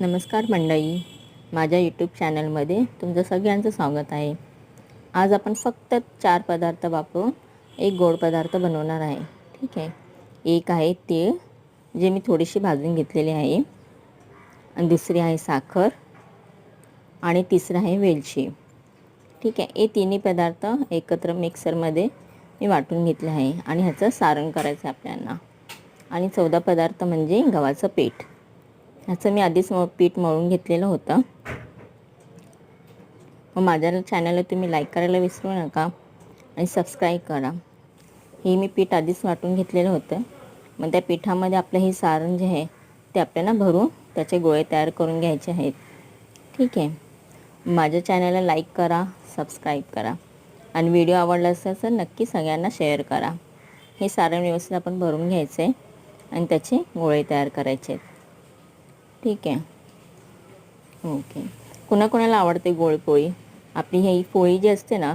नमस्कार मंडळी. माझ्या यूट्यूब चॅनलमध्ये तुमचं सगळ्यांचं स्वागत आहे. आज आपण फक्त चार पदार्थ वापरून एक गोड पदार्थ बनवणार आहे. ठीक आहे? एक आहे तीळ जे मी थोडीशी भाजून घेतलेली आहे. आणि दुसरी आहे साखर. आणि तिसरं आहे वेलची. ठीक आहे? हे तिन्ही पदार्थ एकत्र मिक्सरमध्ये मी वाटून घेतले आहे. आणि ह्याचं सारण करायचं आहे आपल्याला. आणि चौदा पदार्थ म्हणजे गव्हाचं पीठ. ह्याचं मी आधीच म पीठ मळून घेतलेलं होतं. मग माझ्या चॅनलला तुम्ही लाईक करायला विसरू नका आणि सबस्क्राईब करा. हे मी पीठ आधीच वाटून घेतलेलं होतं. मग त्या पिठामध्ये आपलं हे सारण जे आहे ते आपल्याला भरून त्याचे गोळे तयार करून घ्यायचे आहेत. ठीक आहे. माझ्या चॅनलला लाईक करा सबस्क्राईब करा. आणि व्हिडिओ आवडला असेल तर नक्की सगळ्यांना शेअर करा. हे सारण व्यवस्थित आपण भरून घ्यायचं आहे आणि त्याचे गोळे तयार करायचे आहेत. ठीक आहे. ओके. कुणाकुणाला आवडते गोळपोळी आपली ही पोळी जी असते ना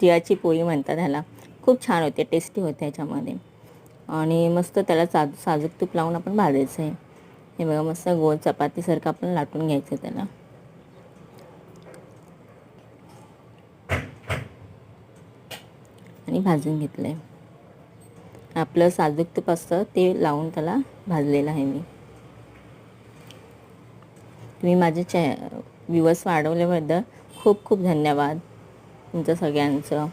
तिळाची पोळी म्हणतात ह्याला खूप छान होते टेस्टी होते ह्याच्यामध्ये. आणि मस्त त्याला साज साजूक तूप लावून आपण भाजायचं आहे. हे बघा मस्त गोल चपातीसारखं आपण लाटून घ्यायचं त्याला. आणि भाजून घेतलं आहे आपलं साजूक तूप असतं ते लावून त्याला भाजलेलं आहे मी. तुम्ही माझे चॅ व्ह्यूवर्स वाढवल्याबद्दल खूप खूप धन्यवाद तुमचं सगळ्यांचं.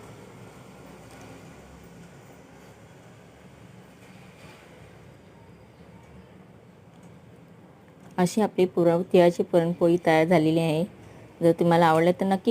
अशी आपली पुरव तिळाची पुरणपोळी तयार झालेली आहे. जर तुम्हाला आवडलं तर नक्की